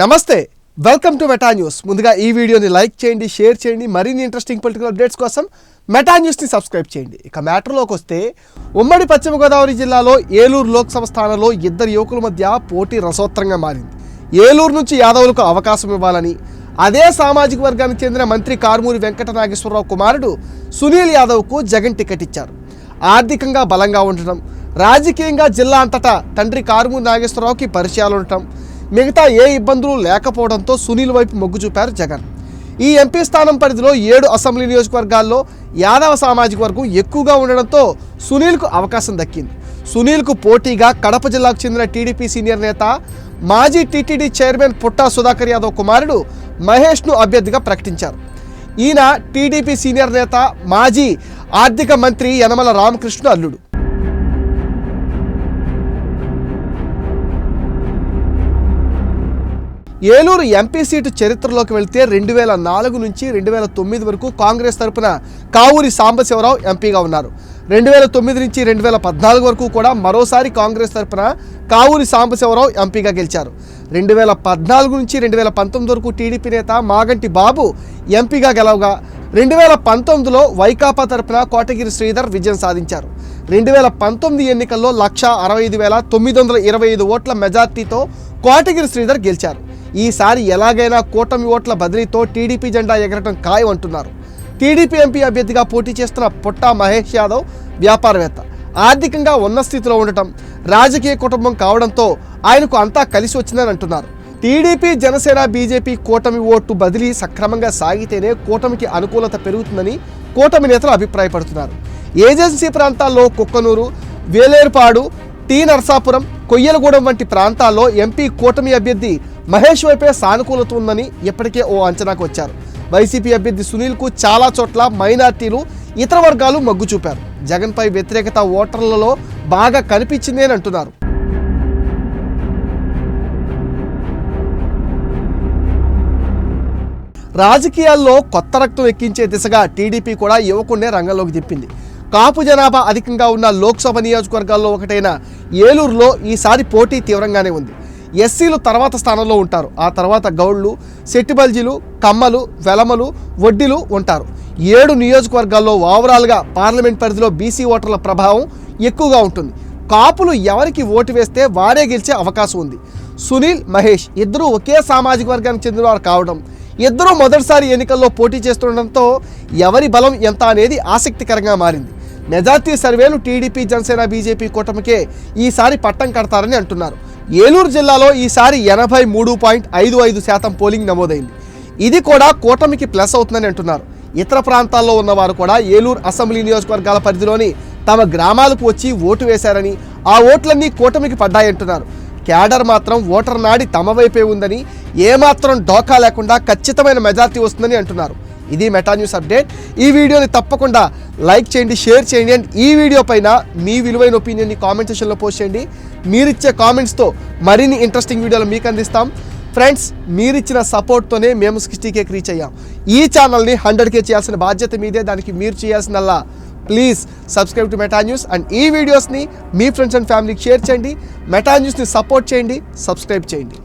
నమస్తే welcome to Meta news ముందుగా ఈ వీడియోని లైక్ చేయండి షేర్ చేయండి మరిన్ని ఇంట్రెస్టింగ్ పొలిటికల్ అప్డేట్స్ కోసం మెటా న్యూస్ని సబ్స్క్రైబ్ చేయండి. ఇక మ్యాటర్లోకి వస్తే ఉమ్మడి పశ్చిమ గోదావరి జిల్లాలో ఏలూరు లోక్సభ స్థానంలో ఇద్దరు యువకుల మధ్య పోటీ రసోత్తరంగా మారింది. ఏలూరు నుంచి యాదవులకు అవకాశం ఇవ్వాలని అదే సామాజిక వర్గానికి చెందిన మంత్రి కారుమూరి వెంకట నాగేశ్వరరావు కుమారుడు సునీల్ యాదవ్కు జగన్ టికెట్ ఇచ్చారు. ఆర్థికంగా బలంగా ఉండటం రాజకీయంగా జిల్లా అంతటా తండ్రి కారుమూరి నాగేశ్వరరావుకి పరిచయాలు ఉండటం మిగతా ఏ ఇబ్బందులు లేకపోవడంతో సునీల్ వైపు మొగ్గు చూపారు జగన్. ఈ ఎంపీ స్థానం పరిధిలో ఏడు అసెంబ్లీ నియోజకవర్గాల్లో యాదవ సామాజిక వర్గం ఎక్కువగా ఉండడంతో సునీల్కు అవకాశం దక్కింది. సునీల్కు పోటీగా కడప జిల్లాకు చెందిన టీడీపీ సీనియర్ నేత మాజీ టీటీడీ చైర్మన్ పుట్టా సుధాకర్ యాదవ్ కుమారుడు మహేష్ను అభ్యర్థిగా ప్రకటించారు. ఈయన టీడీపీ సీనియర్ నేత మాజీ ఆర్థిక మంత్రి యనమల రామకృష్ణ అల్లుడు. ఏలూరు ఎంపీ సీటు చరిత్రలోకి వెళ్తే రెండు వేల నాలుగు నుంచి రెండు వేల తొమ్మిది వరకు కాంగ్రెస్ తరపున కావూరి సాంబశివరావు ఎంపీగా ఉన్నారు. రెండు వేల తొమ్మిది నుంచి రెండు వేల పద్నాలుగు వరకు కూడా మరోసారి కాంగ్రెస్ తరపున కావూరి సాంబశివరావు ఎంపీగా గెలిచారు. రెండు వేల పద్నాలుగు నుంచి రెండు వేల పంతొమ్మిది వరకు టీడీపీ నేత మాగంటి బాబు ఎంపీగా గెలవగా రెండు వేల పంతొమ్మిదిలో వైకాపా తరపున కోటగిరి శ్రీధర్ విజయం సాధించారు. రెండు వేల పంతొమ్మిది ఎన్నికల్లో లక్ష అరవై ఐదు వేల తొమ్మిది వందల ఇరవై ఐదు ఓట్ల మెజార్టీతో కోటగిరి శ్రీధర్ గెలిచారు. ఈసారి ఎలాగైనా కూటమి ఓట్ల బదిలీతో టీడీపీ జెండా ఎగరటం ఖాయం అంటున్నారు. టీడీపీ ఎంపీ అభ్యర్థిగా పోటీ చేస్తున్న పుట్టా మహేష్ యాదవ్ వ్యాపారవేత్త. ఆర్థికంగా ఉన్న స్థితిలో ఉండటం రాజకీయ కుటుంబం కావడంతో ఆయనకు అంతా కలిసి వచ్చిందని అంటున్నారు. టీడీపీ జనసేన బీజేపీ కూటమి ఓటు బదిలీ సక్రమంగా సాగితేనే కూటమికి అనుకూలత పెరుగుతుందని కూటమి నేతలు అభిప్రాయపడుతున్నారు. ఏజెన్సీ ప్రాంతాల్లో కుక్కనూరు వేలేరుపాడు టీ నరసాపురం కొయ్యలగూడెం వంటి ప్రాంతాల్లో ఎంపీ కూటమి అభ్యర్థి మహేష్ వైపే సానుకూలత ఉందని ఇప్పటికే ఓ అంచనాకు వచ్చారు. వైసీపీ అభ్యర్థి సునీల్కు చాలా చోట్ల మైనార్టీలు ఇతర వర్గాలు మొగ్గు చూపారు. జగన్పై వ్యతిరేకత ఓటర్లలో బాగా కనిపించింది అని అంటున్నారు. రాజకీయాల్లో కొత్త రక్తం ఎక్కించే దిశగా టీడీపీ కూడా యువకుడినే రంగంలోకి దింపింది కాపు జనాభా అధికంగా ఉన్న లోక్సభ నియోజకవర్గాల్లో ఒకటైన ఏలూరులో ఈసారి పోటీ తీవ్రంగానే ఉంది. ఎస్సీలు తర్వాత స్థానంలో ఉంటారు. ఆ తర్వాత గౌళ్ళు సెట్టిబల్జీలు కమ్మలు వెలమలు వడ్డీలు ఉంటారు. ఏడు నియోజకవర్గాల్లో ఓవరాల్గా పార్లమెంట్ పరిధిలో బీసీ ఓటర్ల ప్రభావం ఎక్కువగా ఉంటుంది. కాపులు ఎవరికి ఓటు వేస్తే వారే గెలిచే అవకాశం ఉంది. సునీల్ మహేష్ ఇద్దరూ ఒకే సామాజిక వర్గానికి చెందినవారు కావడం ఇద్దరూ మొదటిసారి ఎన్నికల్లో పోటీ చేస్తుండటంతో ఎవరి బలం ఎంత అనేది ఆసక్తికరంగా మారింది. మెజార్టీ సర్వేలు టీడీపీ జనసేన బీజేపీ కూటమికే ఈసారి పట్టం కడతారని అంటున్నారు. ఏలూరు జిల్లాలో ఈసారి ఎనభై మూడు పాయింట్ ఐదు ఐదు శాతం పోలింగ్ నమోదైంది. ఇది కూడా కూటమికి ప్లస్ అవుతుందని అంటున్నారు. ఇతర ప్రాంతాల్లో ఉన్నవారు కూడా ఏలూరు అసెంబ్లీ నియోజకవర్గాల పరిధిలోని తమ గ్రామాలకు వచ్చి ఓటు వేశారని ఆ ఓట్లన్నీ కూటమికి పడ్డాయంటున్నారు. క్యాడర్ మాత్రం ఓటర్ నాడి తమ వైపే ఉందని ఏమాత్రం డోకా లేకుండా ఖచ్చితమైన మెజార్టీ వస్తుందని అంటున్నారు. ఇది మెటా న్యూస్ అప్డేట్ ఈ వీడియోని తప్పకుండా లైక్ చేయండి షేర్ చేయండి అండ్ ఈ వీడియో పైన మీ విలువైన ఒపీనియన్ని కామెంట్ సెషన్లో పోస్ట్ చేయండి. మీరిచ్చే కామెంట్స్తో మరిన్ని ఇంట్రెస్టింగ్ వీడియోలు మీకు అందిస్తాం. ఫ్రెండ్స్ మీరిచ్చిన సపోర్ట్తోనే మేము సిక్స్టీ కేకి రీచ్ అయ్యాం. ఈ ఛానల్ని హండ్రెడ్ కే చేయాల్సిన బాధ్యత మీదే దానికి మీరు చేయాల్సినల్లా please subscribe to Meta news and ఈ వీడియోస్ని మీ ఫ్రెండ్స్ అండ్ ఫ్యామిలీకి షేర్ చేయండి. మెటా న్యూస్ని సపోర్ట్ చేయండి సబ్స్క్రైబ్ చేయండి.